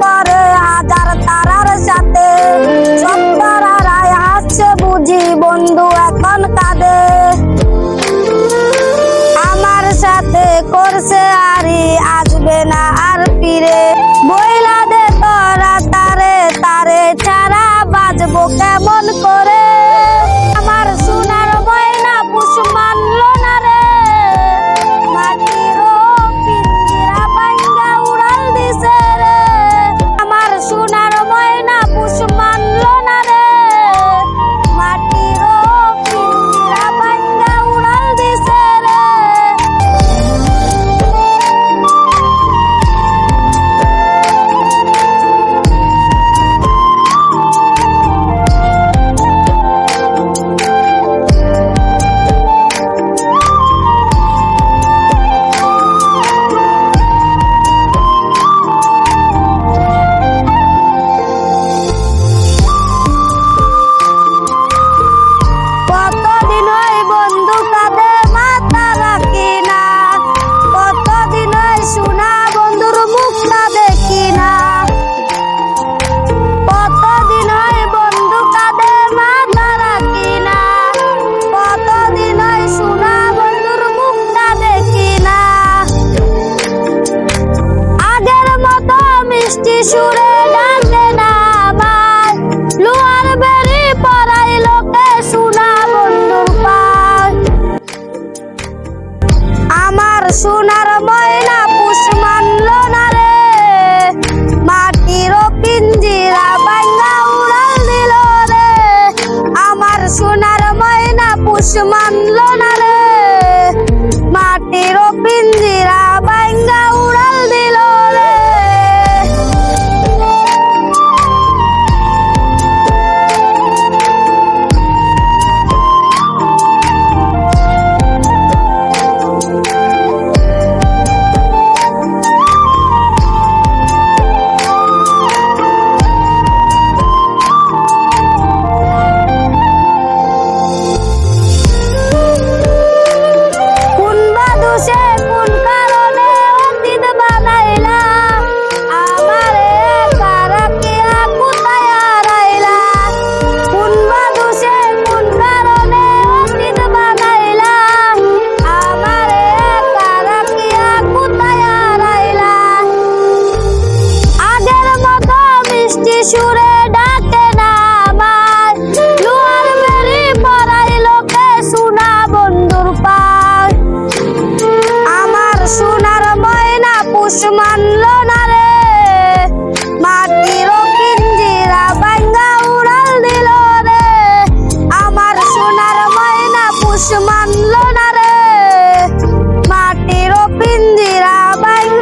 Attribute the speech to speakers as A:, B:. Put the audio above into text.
A: পরে হাজার তারার সাথে। সব তারারায় হাসছে বুঝি বন্ধু এখন কাঁদে। আমার সাথে করছে আরি আসবে না আর ফিরে। সুরে ডাকে না বেড়ি পরাই লোকে সোনা বন্ধুর আমার সোনার ময়না পুষ মানল না রে। মাটির পিঞ্জিরা বাঙ্গা উড়াল দিল রে। আমার সোনার ময়না পুষ সুরে ডাকে না আমার। লোহার বেরি পরাই লোকে সোনা বন্ধুর পার আমার সোনার ময়না পুষ মানল না রে। মাটির কিঞ্জিরা বাঙ্গা উড়াল দিল রে। আমার সোনার ময়না পুষ মানল না রে। মাটির পিঞ্জিরা বাঙ্গা